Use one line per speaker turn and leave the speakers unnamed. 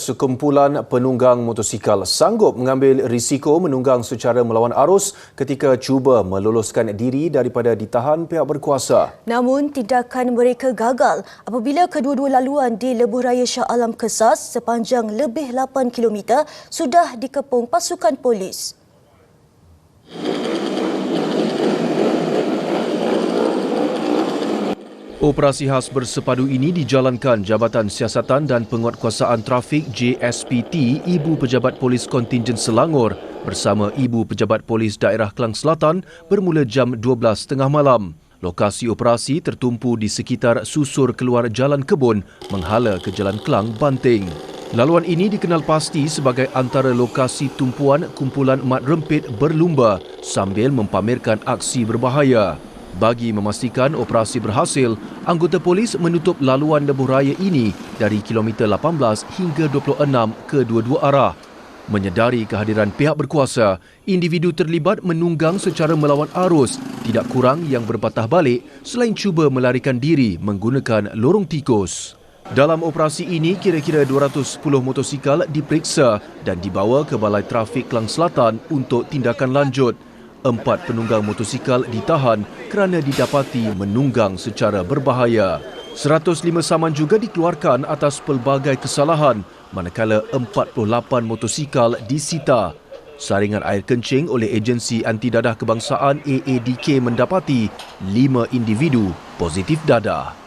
Sekumpulan penunggang motosikal sanggup mengambil risiko menunggang secara melawan arus ketika cuba meloloskan diri daripada ditahan pihak berkuasa.
Namun tindakan mereka gagal apabila kedua-dua laluan di Lebuh Raya Shah Alam Kesas sepanjang lebih 8 km sudah dikepung pasukan polis.
Operasi khas bersepadu ini dijalankan Jabatan Siasatan dan Penguatkuasaan Trafik JSPT Ibu Pejabat Polis Kontingen Selangor bersama Ibu Pejabat Polis Daerah Kelang Selatan bermula jam 12.30 malam. Lokasi operasi tertumpu di sekitar susur keluar Jalan Kebun menghala ke Jalan Kelang, Banting. Laluan ini dikenal pasti sebagai antara lokasi tumpuan kumpulan mat rempit berlumba sambil mempamerkan aksi berbahaya. Bagi memastikan operasi berhasil, anggota polis menutup laluan lebuh raya ini dari kilometer 18 hingga 26 ke dua-dua arah. Menyedari kehadiran pihak berkuasa, individu terlibat menunggang secara melawan arus, tidak kurang yang berpatah balik selain cuba melarikan diri menggunakan lorong tikus. Dalam operasi ini, kira-kira 210 motosikal diperiksa dan dibawa ke Balai Trafik Kelang Selatan untuk tindakan lanjut empat penunggang motosikal ditahan kerana didapati menunggang secara berbahaya. 105 saman juga dikeluarkan atas pelbagai kesalahan manakala 48 motosikal disita. Saringan air kencing oleh agensi anti dadah kebangsaan AADK mendapati 5 individu positif dadah.